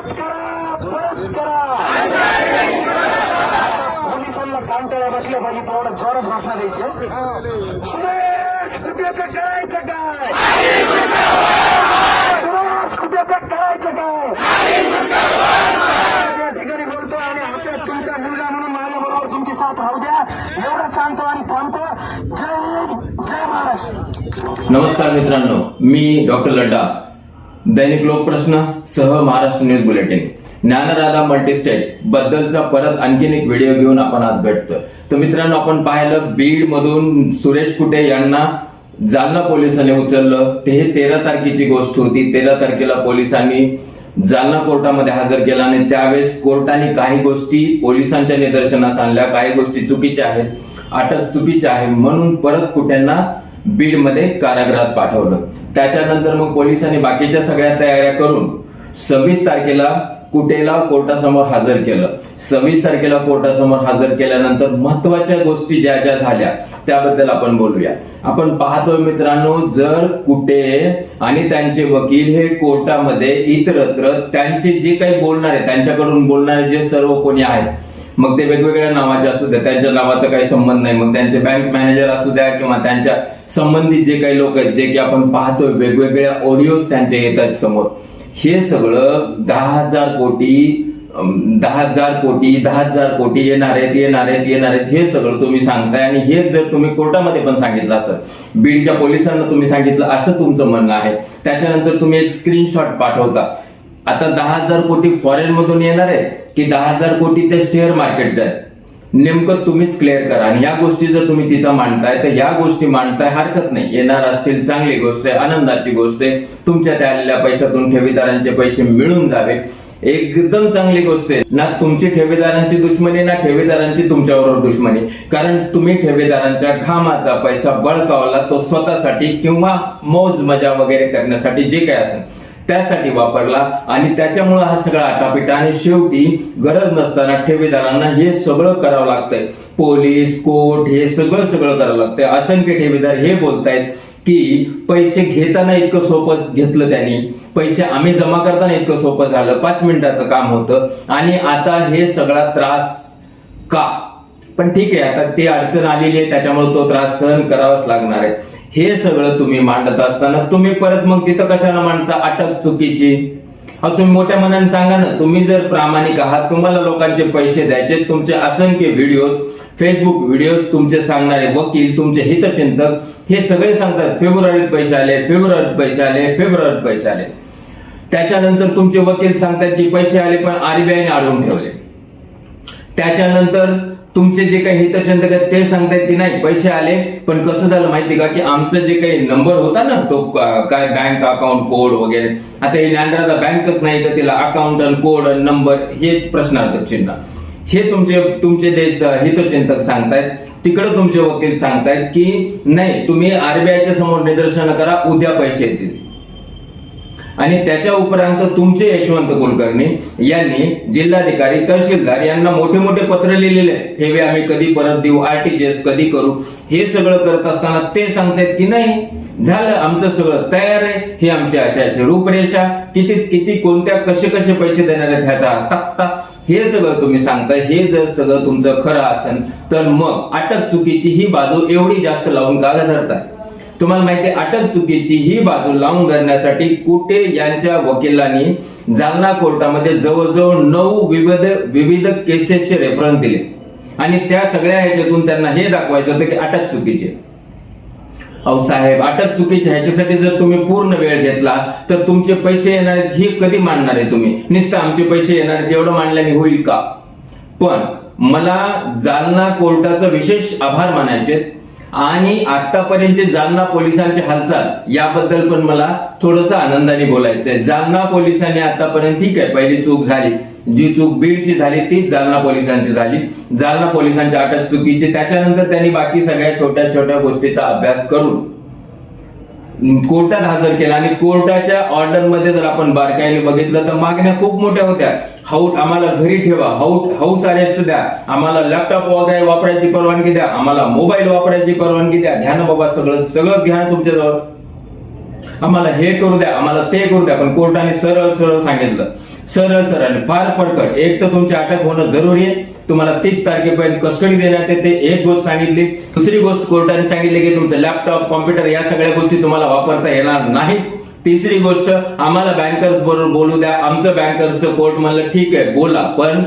परत करा परत करा पोलिसांना कामकाळ्या बसल्या पाहिजे तेवढा जोरात भाषण द्यायचे. सुरेश कुठेचं करायचं काय सुरेश कुठेचं करायचं काय या ठिकाणी बोलतो आणि आपल्या तुमचा मुलगा म्हणून माझ्या बरोबर तुमची साथ राहू द्या. एवढं सांगतो आणि थांबतो जय हिंद जय महाराष्ट्र. नमस्कार मित्रांनो मी डॉक्टर लड्डा. दैनिक लोकप्रश्न सह Maharashtra news bulletin. Dnyanradha multistate बद्दलचा परत आणखीन एक व्हिडिओ घेऊन आपण आज भेटतोय. तर मित्रांनो आपण पाहिलं बीड मधून सुरेश कुटे यांना जालना पोलिसांनी उचललं. ते हे तेरा तारखेची गोष्ट होती. तेरा तारखेला पोलिसांनी जालना कोर्टामध्ये हजर केला आणि त्यावेळेस कोर्टाने काही गोष्टी पोलिसांच्या निदर्शनास आणल्या. काही गोष्टी चुकीच्या आहेत अटक चुकीच्या आहे. म्हणून परत कुट्यांना बीडमध्ये कारागृहात पाठवलं. त्याच्यानंतर मग पोलिसांनी बाकीच्या सगळ्या तयाऱ्या करून सव्वीस तारखेला कुटेला कोर्टासमोर हजर केलं. सव्वीस तारखेला कोर्टासमोर हजर केल्यानंतर महत्त्वाच्या गोष्टी ज्या ज्या झाल्या त्याबद्दल आपण बोलूया. आपण पाहतोय मित्रांनो जर कुटे आणि त्यांचे वकील हे कोर्टामध्ये इतरत्र त्यांचे जे काही बोलणारे त्यांच्याकडून बोलणारे जे सर्व कोणी आहेत मग ते वेगवेगळ्या नावाचे असू द्या त्यांच्या नावाचा काही संबंध नाही. मग त्यांचे बँक मॅनेजर असू द्या किंवा त्यांच्या संबंधित जे काही लोक आहेत जे की आपण पाहतोय वेगवेगळ्या ऑडिओज त्यांचे येतात समोर. हे सगळं दहा हजार कोटी दहा हजार कोटी दहा हजार कोटी येणार आहेत येणार आहेत येणार आहेत हे सगळं तुम्ही सांगताय. आणि हेच जर तुम्ही कोर्टामध्ये पण सांगितलं असं बीडच्या पोलिसांना तुम्ही सांगितलं असं तुमचं म्हणणं आहे. त्याच्यानंतर तुम्ही एक स्क्रीनशॉट पाठवता. आता दहा हजार कोटी फॉरेन मधून येणार आहेत की दहा हजार कोटी ते शेअर मार्केट आहेत. नेमकं तुम्हीच क्लिअर करा. आणि या गोष्टी जर तुम्ही तिथं मांडताय तर या गोष्टी मांडताय हरकत नाही. येणार असतील चांगली गोष्ट आहे आनंदाची गोष्ट आहे. तुमच्या त्या आलेल्या पैशातून ठेवीदारांचे पैसे मिळून जावे. एकदम चांगली गोष्ट आहे. ना तुमची ठेवीदारांची दुश्मनी ना ठेवीदारांची तुमच्याबरोबर दुश्मनी. कारण तुम्ही ठेवीदारांच्या घामाचा पैसा बळकावला तो स्वतःसाठी किंवा मौज मजा वगैरे करण्यासाठी जे काय असेल. त्यासाठी वापरला आणि त्याच्यामुळे हा सगळा आटापिटा आणि शेवटी गरज नसताना ठेवीदारांना हे सगळं करावं लागतंय. पोलीस कोर्ट हे सगळं सगळं करावं लागतंय. असंख्य ठेवीदार हे बोलतायत की पैसे घेताना इतकं सोपं घेतलं त्यांनी. पैसे आम्ही जमा करताना इतकं सोपं झालं. पाच मिनिटाचं काम होतं. आणि आता हे सगळा त्रास का? पण ठीक आहे आता ती अडचण आलेली आहे त्याच्यामुळे तो त्रास सहन करावाच लागणार आहे. हे सगळं तुम्ही मांडत असताना तुम्ही परत मग तिथं कशाला मांडता? अटक चुकीची? अहो तुम्ही मोठ्या मनाने सांगा ना तुम्ही जर प्रामाणिक आहात तुम्हाला लोकांचे पैसे द्यायचे तुमचे असंख्य व्हिडिओ फेसबुक व्हिडिओ तुमचे सांगणारे वकील तुमचे हितचिंतक हे सगळे सांगतात फेब्रुवारीत पैसे आले फेब्रुवारीत पैसे आले फेब्रुवारीत पैसे आले. त्याच्यानंतर तुमचे वकील सांगतात की पैसे आले पण आरबीआयने अडवून ठेवले. त्याच्यानंतर तुमचे जे काही हितचंद ते सांगतायत की नाही पैसे आले. पण कसं झालं माहिती का की आमचं जे काही नंबर होता ना तो काय बँक अकाउंट कोड वगैरे. आता हे ज्ञानराजा बँकच नाही तर तिला अकाउंट आणि कोड आणि नंबर हे प्रश्नार्थक चिन्ह. हे तुमचे तुमचे देश हितचिंतक सांगतायत तिकडे तुमचे वकील सांगतायत की नाही तुम्ही आरबीआयच्या समोर निदर्शन करा उद्या पैसे येतील. आणि त्याच्या उपरांत तुमचे यशवंत कुलकर्णी यांनी जिल्हाधिकारी तहसीलदार यांना मोठे मोठे पत्र लिहिलेले ठेवे आम्ही कधी परत देऊ आरटीजीएस कधी करू हे सगळं करत असताना ते सांगतायत की नाही झालं आमचं सगळं तयार आहे हे आमची अशा अशी रूपरेषा किती किती कोणत्या कसे कसे पैसे देणार आहेत ह्याचा तक्ता हे सगळं तुम्ही सांगताय हे जर सगळं तुमचं खरं असेल तर मग अटक चुकीची ही बाजू एवढी जास्त लावून का धरताय तुम्हाला माहिती अटक चुकीची ही बाजू लावून धरण्यासाठी कुटे यांच्या वकिलांनी जालना कोर्टामध्ये जवळजवळ नऊ विविध विविध केसेसचे रेफरन्स दिले. आणि त्या सगळ्या ह्याच्यातून त्यांना हे दाखवायचं होतं की अटक चुकीचे अहो साहेब अटक चुकीच्या ह्याच्यासाठी जर तुम्ही पूर्ण वेळ घेतला तर तुमचे पैसे येणार आहेत ही कधी मांडणार आहे तुम्ही? नुसतं आमचे पैसे येणार आहेत एवढं मांडल्याने होईल का? पण मला जालना कोर्टाचा विशेष आभार मानायचे आणि आतापर्यंतचे जालना पोलिसांची हालचाल याबद्दल पण मला थोडस आनंदाने बोलायचंय. जालना पोलिसांनी आतापर्यंत ठीक आहे. पहिली चूक झाली. जी चूक बीडची झाली तीच जालना पोलिसांची झाली. जालना पोलिसांच्या अटक चुकीची. त्याच्यानंतर त्यांनी बाकी सगळ्या छोट्या छोट्या गोष्टीचा अभ्यास करून कोर्टात हजर केला आणि कोर्टाच्या ऑर्डरमध्ये जर आपण बारकाईने बघितलं तर मागण्या खूप मोठ्या होत्या. हाऊट आम्हाला घरी ठेवा. हाऊट हाऊस अरेस्ट द्या. आम्हाला लॅपटॉप वगैरे वापरायची परवानगी द्या. आम्हाला मोबाईल वापरायची परवानगी द्या. घ्या ना बाबा सगळं सगळं घ्या तुमच्याजवळ. आम्हाला हे करू द्या. आम्हाला ते करू द्या. पण कोर्टाने सरळ सरळ सांगितलं. सरळ सरळ फार पडकड एक तर तुमची अटक होणं जरुरी आहे. तुम्हाला तीस तारखेपर्यंत कस्टडी देण्यात येते. एक गोष्ट सांगितली दुसरी गोष्ट कोर्टाने सांगितली की तुमचं लॅपटॉप कॉम्प्युटर या सगळ्या गोष्टी तुम्हाला वापरता येणार नाही तिसरी गोष्ट आम्हाला बँकर्स बरोबर बोलू द्या. आमचं बँकर्सचं कोर्ट म्हणलं ठीक आहे बोला पण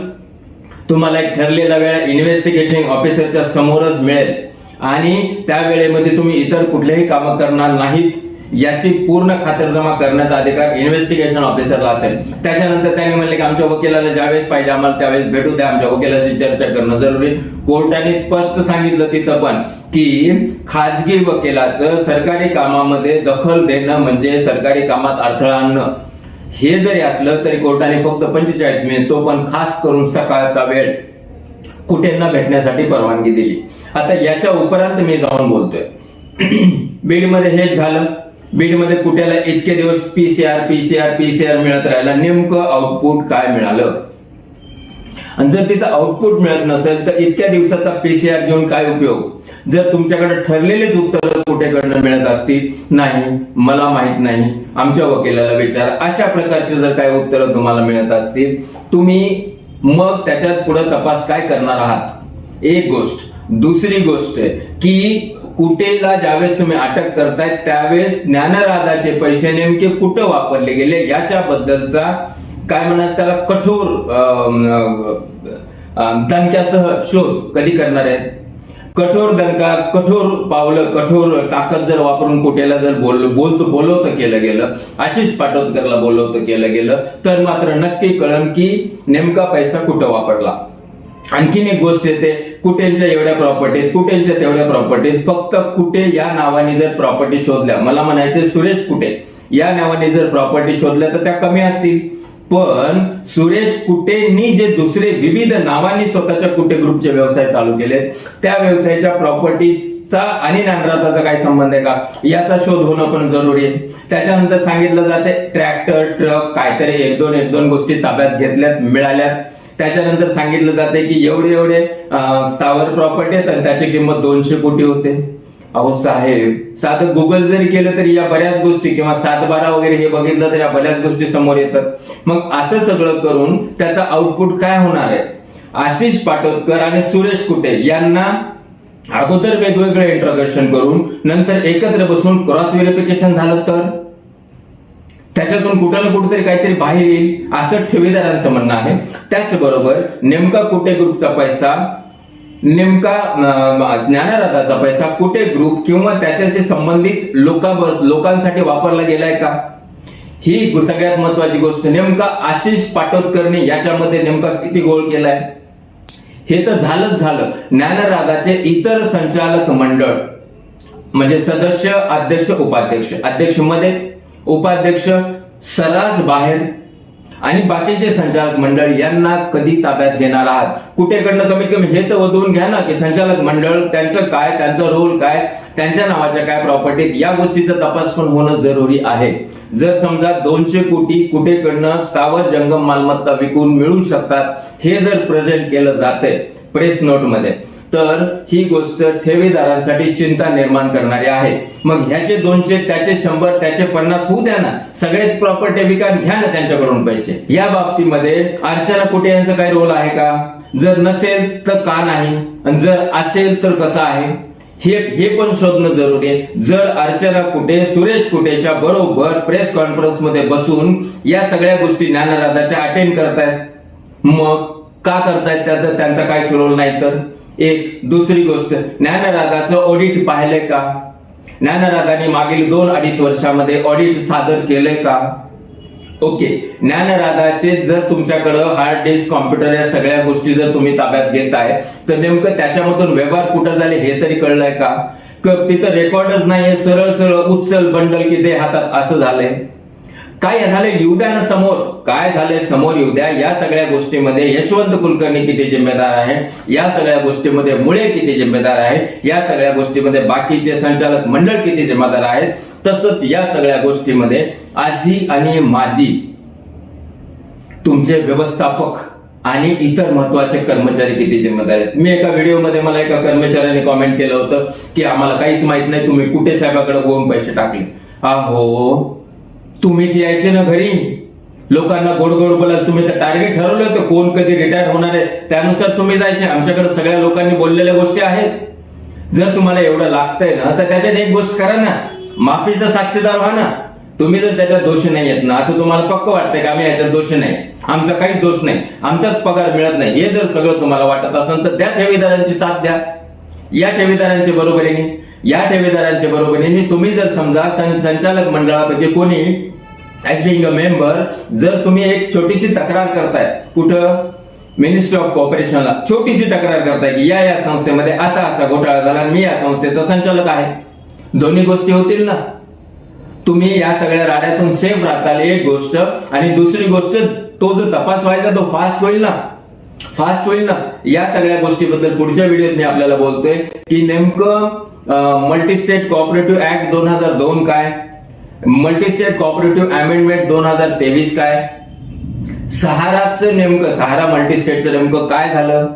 तुम्हाला एक ठरलेला वेळ इन्व्हेस्टिगेशन ऑफिसरच्या समोरच मिळेल. आणि त्या वेळेमध्ये तुम्ही इतर कुठलेही कामं करणार नाहीत. याची पूर्ण खातरजमा करण्याचा अधिकार इन्व्हेस्टिगेशन ऑफिसरला असेल. त्याच्यानंतर त्यांनी म्हणले की आमच्या वकिलाला ज्यावेळेस पाहिजे आम्हाला त्यावेळेस भेटू द्या. आमच्या वकिलाशी चर्चा करणं जरुरी. कोर्टाने स्पष्ट सांगितलं तिथं पण की खाजगी वकिलाचं सरकारी कामामध्ये दखल देणं म्हणजे सरकारी कामात अडथळा आणणं. हे जरी असलं तरी कोर्टाने फक्त पंचेचाळीस मिनिट तो पण खास करून सकाळचा वेळ कुठे न भेटण्यासाठी परवानगी दिली. आता याच्या उपरांत मी जाऊन बोलतोय. बीडमध्ये हेच झालं. बीडमध्ये कुठेला इतके दिवस पीसीआर पीसीआर पीसीआर मिळत राहिला? नेमकं आउटपुट काय मिळालं? आणि जर तिथं आउटपुट मिळत नसेल तर इतक्या दिवसाचा पीसीआर घेऊन काय उपयोग? जर तुमच्याकडे ठरलेलीच उत्तर कुठेकडनं मिळत असतील? नाही मला माहीत नाही. आमच्या वकिलाला विचार. अशा प्रकारचे जर काही उत्तरं तुम्हाला मिळत असतील तुम्ही मग त्याच्यात पुढे तपास काय करणार आहात? एक गोष्ट. दुसरी गोष्ट की कुठेला ज्यावेळेस तुम्ही अटक करताय त्यावेळेस ज्ञानराधाचे पैसे नेमके कुठं वापरले गेले? याच्याबद्दलचा काय म्हणायचं त्याला? कठोर अं, दणक्यासह शोध कधी करणार आहेत? कठोर दणका कठोर पावलं कठोर ताकद जर वापरून कुठेला जर बोल बोलतो बोलवतं केलं गेलं आशिष पाटोदकरला बोलवतं केलं गेलं तर मात्र नक्की कळन की नेमका पैसा कुठं वापरला? आणखीन एक गोष्ट येते कुटेलच्या एवढ्या प्रॉपर्टीत कुटेलच्या तेवढ्या प्रॉपर्टीत फक्त कुटे या नावाने जर प्रॉपर्टी शोधल्या मला म्हणायचे सुरेश कुटे या नावाने जर प्रॉपर्टी शोधल्या तर त्या कमी असतील. पण सुरेश कुटेंनी जे दुसरे विविध नावांनी स्वतःच्या कुटे ग्रुपचे व्यवसाय चालू केले त्या व्यवसायाच्या प्रॉपर्टीचा आणि नांदराचा काय संबंध आहे का? याचा शोध होणं पण जरुरी आहे. त्याच्यानंतर सांगितलं जाते ट्रॅक्टर ट्रक काहीतरी एक दोन एक दोन गोष्टी ताब्यात घेतल्यात मिळाल्यात. त्याच्यानंतर सांगितलं जाते की एवढे एवढे स्थावर प्रॉपर्टी आहेत आणि त्याची किंमत दोनशे कोटी होते. अहो साहेब साधं गुगल जरी केलं तरी या बऱ्याच गोष्टी किंवा सात बारा वगैरे हे बघितलं तर या बऱ्याच गोष्टी समोर येतात. मग असं सगळं करून त्याचा आउटपुट काय होणार आहे? आशिष पाटोदकर आणि सुरेश कुटे यांना अगोदर वेगवेगळे इंट्रोगेशन करून नंतर एकत्र बसून क्रॉस व्हेरिफिकेशन झालं तर? त्याच्यातून कुठं ना कुठेतरी काहीतरी बाहेर येईल असं ठेवीदारांचं म्हणणं आहे. त्याचबरोबर नेमका कुठे ग्रुपचा पैसा नेमका ज्ञानराधाचा पैसा कुठे ग्रुप किंवा त्याच्याशी संबंधित लोका लोकांसाठी वापरला गेलाय का? ही सगळ्यात महत्वाची गोष्ट. नेमका आशिष पाटोदकरने याच्यामध्ये नेमका किती गोळ केलाय? हे तर झालंच झालं. ज्ञानराधाचे इतर संचालक मंडळ म्हणजे सदस्य अध्यक्ष उपाध्यक्ष. अध्यक्षमध्ये उपाध्यक्ष सर्रास बाहेर आणि बाकीचे संचालक मंडळ यांना कधी ताब्यात देणार आहात? कुठेकडनं कमीत कमी हे तर वधवून घ्या ना की संचालक मंडळ त्यांचं काय त्यांचा रोल काय त्यांच्या नावाच्या काय प्रॉपर्टीत या गोष्टीचा तपास पण होणं जरुरी आहे. जर समजा दोनशे कोटी कुठेकडनं सावर जंगम मालमत्ता विकून मिळू शकतात हे जर प्रेझेंट केलं जाते प्रेस नोटमध्ये तर ही गोष्ट ठेवीदारांसाठी चिंता निर्माण करणारी आहे. मग ह्याचे दोनशे त्याचे शंभर त्याचे पन्नास होऊ द्या ना. सगळेच प्रॉपर्टी विकान घ्या ना त्यांच्याकडून पैसे. या बाबतीमध्ये अर्चना कुटे यांचा काही रोल आहे का? जर नसेल तर का नाही? आणि जर असेल तर कसं आहे? हे हे पण शोधणं जरुरी आहे. जर अर्चना कुटे सुरेश कुटेच्या बरोबर प्रेस कॉन्फरन्समध्ये बसून या सगळ्या गोष्टी ज्ञानराधाच्या अटेंड करतायत मग का करतायत त्यात त्यांचा काय चुरवलं नाही तर. एक दुसरी गोष्ट ज्ञानरागाचं ऑडिट पाहिलंय का? ज्ञानरागाने मागील दोन अडीच वर्षामध्ये ऑडिट सादर केलंय का? ओके. ज्ञानराधाचे जर तुमच्याकडं हार्ड डिस्क कॉम्प्युटर या सगळ्या गोष्टी जर तुम्ही ताब्यात घेताय तर नेमकं त्याच्यामधून व्यवहार कुठं झाले हे तरी कळलंय का? तिथं रेकॉर्डच नाहीये सरळ सरळ उचल बंडल की दे हातात असं झालंय. काय झालं येऊ द्या ना समोर? काय झालंय समोर येऊ द्या या सगळ्या गोष्टीमध्ये यशवंत कुलकर्णी किती जिम्मेदार आहे या सगळ्या गोष्टीमध्ये मुळे किती जिम्मेदार आहे या सगळ्या गोष्टीमध्ये बाकीचे संचालक मंडळ किती जिम्मेदार आहेत? तसंच या सगळ्या गोष्टीमध्ये आजी आणि माजी तुमचे व्यवस्थापक आणि इतर महत्त्वाचे कर्मचारी किती जिम्मेदार आहेत? मी एका व्हिडिओमध्ये मला एका कर्मचाऱ्याने कॉमेंट केलं होतं की आम्हाला काहीच माहीत नाही तुम्ही कुठे साहेबाकडे होऊन पैसे टाकले? आहो तुम्हीच यायचे ना घरी लोकांना गोड गोड बोलायला तुम्ही तर टार्गेट ठरवलं होतं कोण कधी रिटायर होणार आहे. त्यानुसार तुम्ही जायचे. आमच्याकडे सगळ्या लोकांनी बोललेल्या गोष्टी आहेत. जर तुम्हाला एवढं लागतंय ना तर त्याच्यात एक गोष्ट करा ना. माफीचा साक्षीदार व्हा ना. तुम्ही जर त्याच्यात दोषी नाही येत ना असं तुम्हाला पक्क वाटतंय का आम्ही याच्यात दोषी नाही. आमचा काहीच दोष नाही. आमचाच पगार मिळत नाही. हे जर सगळं तुम्हाला वाटत असेल तर त्या ठेवीदारांची साथ द्या. या ठेवीदारांच्या बरोबरीने या ठेवीदारांच्या बरोबरीने तुम्ही जर समजा संचालक मंडळापैकी कोणी ऍज बिंग अ मेंबर जर तुम्ही एक छोटीशी तक्रार करताय कुठं? मिनिस्ट्री ऑफ कॉर्पोरेशनला छोटीशी तक्रार करताय की या या संस्थेमध्ये असा असा घोटाळा झाला मी या संस्थेचा संचालक आहे. दोन्ही गोष्टी होतील ना? तुम्ही या सगळ्या राड्यातून सेफ राहताल एक गोष्ट आणि दुसरी गोष्ट तो जो तपास व्हायचा तो फास्ट होईल ना? फास्ट होईल ना? या सगळ्या गोष्टीबद्दल पुढच्या व्हिडिओत मी आपल्याला बोलतोय की नेमकं मल्टी स्टेट कॉपरेटिव्ह ऍक्ट दोन हजार दोन काय? मल्टी स्टेट कॉपरेटिव्ह अमेंडमेंट दोन हजार तेवीस काय? सहाराचं नेमकं सहारा मल्टी स्टेटचं नेमकं काय झालं?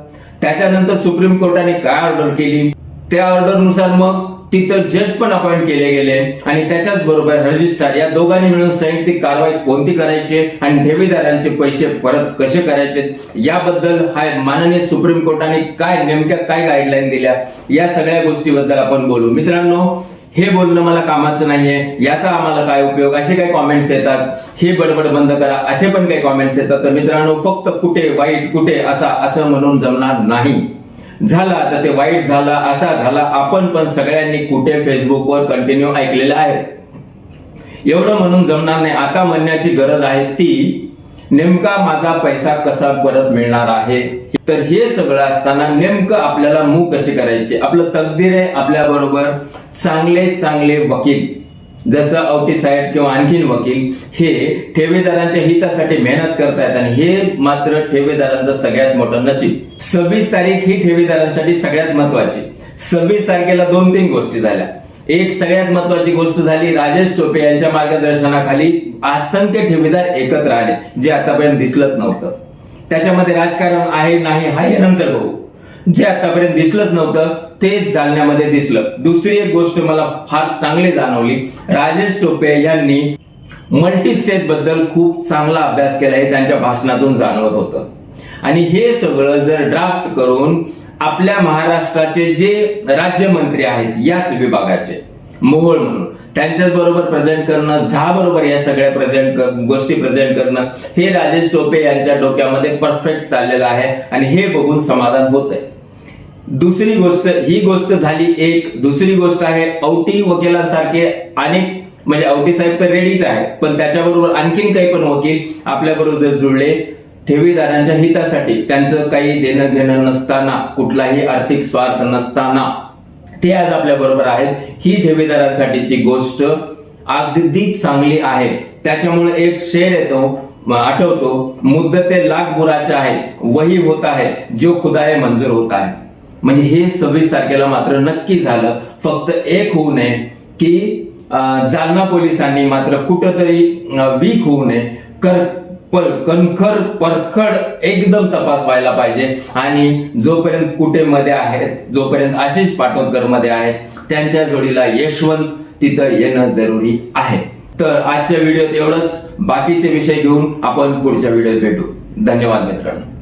त्याच्यानंतर सुप्रीम कोर्टाने काय ऑर्डर केली? त्या ऑर्डरनुसार मग तिथं जज पण अपॉइंट केले गेले. आणि त्याच्याच बरोबर रजिस्ट्रार या दोघांनी मिळून संयुक्तिक कारवाई कोणती करायची आणि ठेवीदारांचे पैसे परत कसे करायचे? याबद्दल हा माननीय सुप्रीम कोर्टाने काय नेमक्या काय गाईडलाईन दिल्या? या सगळ्या गोष्टीबद्दल आपण बोलू. मित्रांनो हे बोलणं मला कामाचं नाहीये याचा आम्हाला काय उपयोग? असे काही कॉमेंट्स येतात. हे बडबड बंद करा. असे पण काही कॉमेंट्स येतात. तर मित्रांनो फक्त कुठे वाईट कुठे असा असं म्हणून जमणार नाही. झाला तर ते वाईट झाला असा झाला आपण पण सगळ्यांनी कुठे फेसबुकवर कंटिन्यू ऐकलेलं आहे? एवढं म्हणून जमणार नाही. आता म्हणण्याची गरज आहे ती नेमका माझा पैसा कसा परत मिळणार आहे? तर हे सगळं असताना नेमकं आपल्याला मूव कशी करायची? आपलं तकदीर आहे आपल्या बरोबर. चांगले चांगले वकील जसं अवटी साहेब किंवा आणखीन वकील हे ठेवीदारांच्या हितासाठी मेहनत करतायत आणि हे मात्र ठेवीदारांचं सगळ्यात मोठं नशीब. सव्वीस तारीख ही ठेवीदारांसाठी सगळ्यात महत्वाची. सव्वीस तारखेला दोन तीन गोष्टी झाल्या. एक सगळ्यात महत्वाची गोष्ट झाली राजेश टोपे यांच्या मार्गदर्शनाखाली असंख्य ठेवीदार एकत्र आले जे आतापर्यंत दिसलंच नव्हतं. त्याच्यामध्ये राजकारण आहे नाही हा हे नंतर बघू. जे आतापर्यंत दिसलंच नव्हतं तेच जालन्यामध्ये दिसलं. दुसरी एक गोष्ट मला फार चांगली जाणवली राजेश टोपे यांनी मल्टी स्टेटबद्दल खूप चांगला अभ्यास केला हे त्यांच्या भाषणातून जाणवत होतं. आणि हे सगळं जर ड्राफ्ट करून आपल्या महाराष्ट्राचे जे राज्यमंत्री आहेत याच विभागाचे. मोहोळ म्हणून. त्यांच्याच बरोबर प्रेझेंट करणं झा बरोबर या सगळ्या प्रेझेंट गोष्टी प्रेझेंट करणं हे राजेश टोपे यांच्या डोक्यामध्ये परफेक्ट चाललेलं आहे आणि हे बघून समाधान होत आहे. दुसरी गोष्ट ही गोष्ट झाली एक. दुसरी गोष्ट आहे औटी वकिलांसारखे अनेक म्हणजे औटी साहेब तर रेडीच आहे पण त्याच्याबरोबर आणखीन काही पण वकील आपल्या बरोबर जर जुळले ठेवीदारांच्या हितासाठी त्यांचं काही देणं घेणं नसताना कुठलाही आर्थिक स्वार्थ नसताना ते आज आपल्या बरोबर आहेत. ही ठेवीदारांसाठीची गोष्ट अगदी चांगली आहे. त्याच्यामुळे एक शेर येतो आठवतो मुद्दते लाख बुराचे आहे वही होत आहे जो खुदाय मंजूर होत आहे. म्हणजे हे सव्वीस तारखेला मात्र नक्की झालं. फक्त एक होऊ नये की जालना पोलिसांनी मात्र कुठंतरी वीक होऊ नये. कर कणखर परखड एकदम तपास व्हायला पाहिजे. आणि जोपर्यंत कुटे मध्ये आहेत जोपर्यंत आशिष पाटोदकरमध्ये आहेत त्यांच्या जोडीला यशवंत तिथं येणं जरुरी आहे. तर आजच्या व्हिडिओत एवढंच. बाकीचे विषय घेऊन आपण पुढच्या व्हिडिओत भेटू. धन्यवाद मित्रांनो.